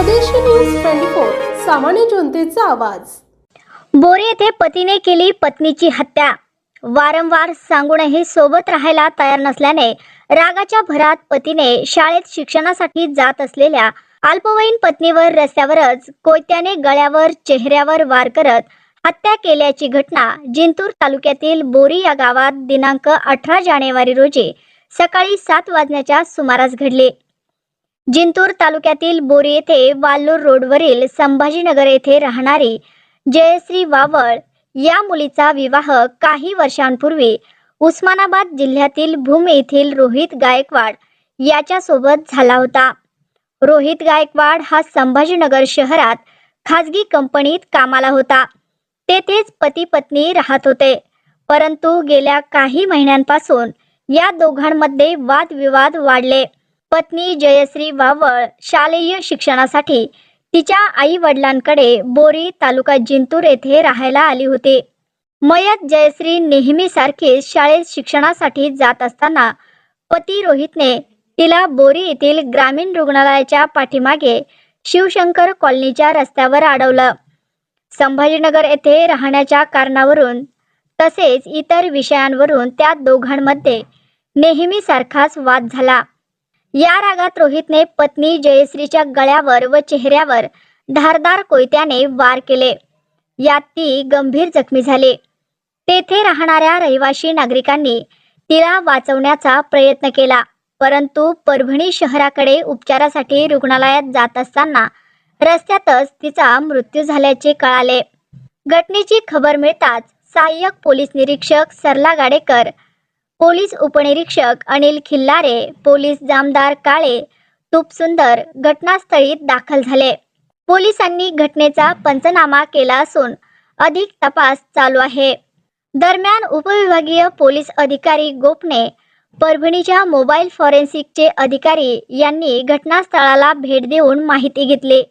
स्वदेशी news twenty four सामान्य जनतेचा आवाज. बोरे येथे पतीने केली पत्नीची हत्या. वारंवार सांगूनही सोबत राहायला तयार नसल्याने रागाच्या भरात पतीने शाळेत शिक्षणासाठी जात असलेल्या अल्पवयीन पत्नीवर रस्त्यावरच कोयत्याने गळ्यावर चेहऱ्यावर वार करत हत्या केल्याची घटना जिंतूर तालुक्यातील बोरी या गावात दिनांक अठरा जानेवारी रोजी सकाळी सात वाजण्याच्या सुमारास घडली. जिंतूर तालुक्यातील बोरी येथे वाल्लूर रोडवरील संभाजीनगर येथे राहणारी जयश्री वावळ या मुलीचा विवाह काही वर्षांपूर्वी उस्मानाबाद जिल्ह्यातील भूम येथील रोहित गायकवाड याच्यासोबत झाला होता. रोहित गायकवाड हा संभाजीनगर शहरात खाजगी कंपनीत कामाला होता. तेथेच पती पत्नी राहत होते. परंतु गेल्या काही महिन्यांपासून या दोघांमध्ये वादविवाद वाढले. पत्नी जयश्री वावळ शालेय शिक्षणासाठी तिच्या आई वडिलांकडे बोरी तालुका जिंतूर येथे राहायला आली होती. मयत जयश्री नेहमीसारखीच शाळेत शिक्षणासाठी जात असताना पती रोहितने तिला बोरी येथील ग्रामीण रुग्णालयाच्या पाठीमागे शिवशंकर कॉलनीच्या रस्त्यावर अडवलं. संभाजीनगर येथे राहण्याच्या कारणावरून तसेच इतर विषयांवरून त्या दोघांमध्ये नेहमीसारखाच वाद झाला. या रागात रोहितने पत्नी जयश्रीच्या गळ्यावर व चेहऱ्यावर धारदार कोयत्याने वार केले. यात ती गंभीर जखमी झाली. तेथे राहणाऱ्या रहिवासी नागरिकांनी तिला वाचवण्याचा प्रयत्न केला परंतु परभणी शहराकडे उपचारासाठी रुग्णालयात जात असताना रस्त्यातच तिचा मृत्यू झाल्याचे कळाले. घटनेची खबर मिळताच सहाय्यक पोलीस निरीक्षक सरला गाडेकर पोलीस उपनिरीक्षक अनिल खिल्लारे पोलीस जामदार काळे तुपसुंदर घटनास्थळी दाखल झाले. पोलिसांनी घटनेचा पंचनामा केला असून अधिक तपास चालू आहे. दरम्यान उपविभागीय पोलीस अधिकारी गोपने परभणीच्या मोबाईल फॉरेन्सिकचे अधिकारी यांनी घटनास्थळाला भेट देऊन माहिती घेतली.